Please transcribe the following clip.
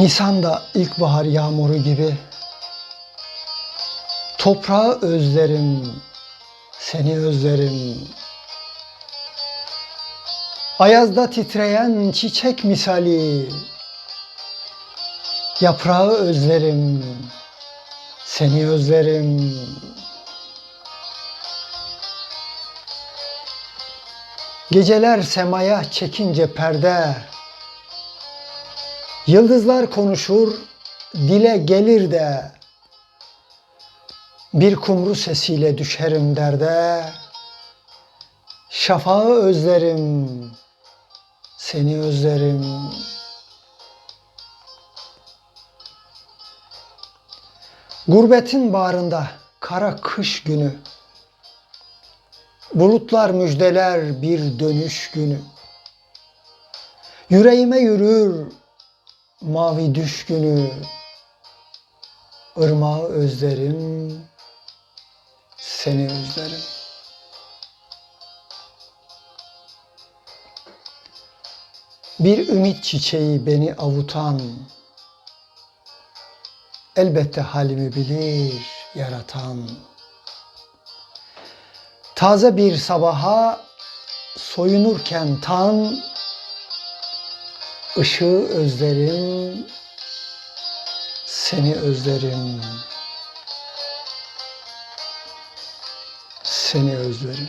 Nisan'da ilkbahar yağmuru gibi Toprağı özlerim, seni özlerim. Ayazda titreyen çiçek misali Yaprağı özlerim, seni özlerim. Geceler semaya çekince perde Yıldızlar konuşur, dile gelir de bir kumru sesiyle düşerim derde. Şafağı özlerim, seni özlerim. Gurbetin bağrında kara kış günü. Bulutlar müjdeler bir dönüş günü. Yüreğime yürür mavi düş günü Irmağı özlerim, seni özlerim. Bir ümit çiçeği beni avutan, elbette halimi bilir yaratan. Taze bir sabaha soyunurken tan, ışığı özlerim, seni özlerim. Seni özlerim.